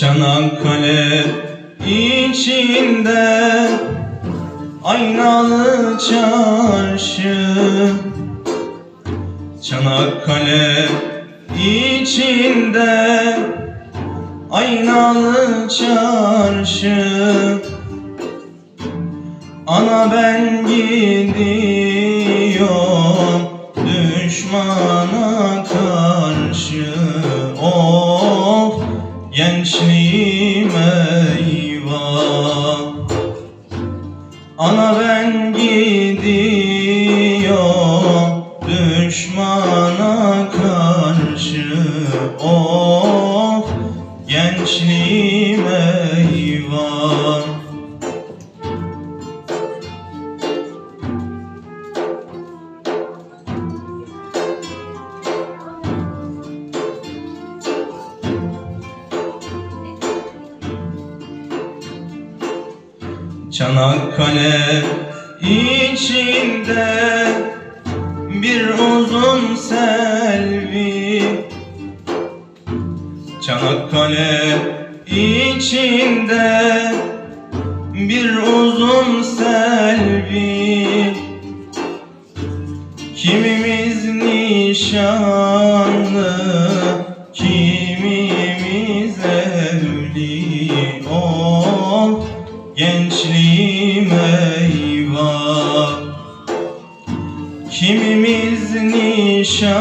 Çanakkale içinde Aynalı çarşı. Çanakkale içinde Aynalı çarşı. Ana ben gidiyorum Gidiyorum düşmana karşı Of gençliğim eyvah. Çanakkale içinde bir uzun selvi. Çanakkale içinde bir uzun selvi. Kimimiz nişanlı, kimimiz evli. Of gençliğim eyvah Kimimiz nişanlı,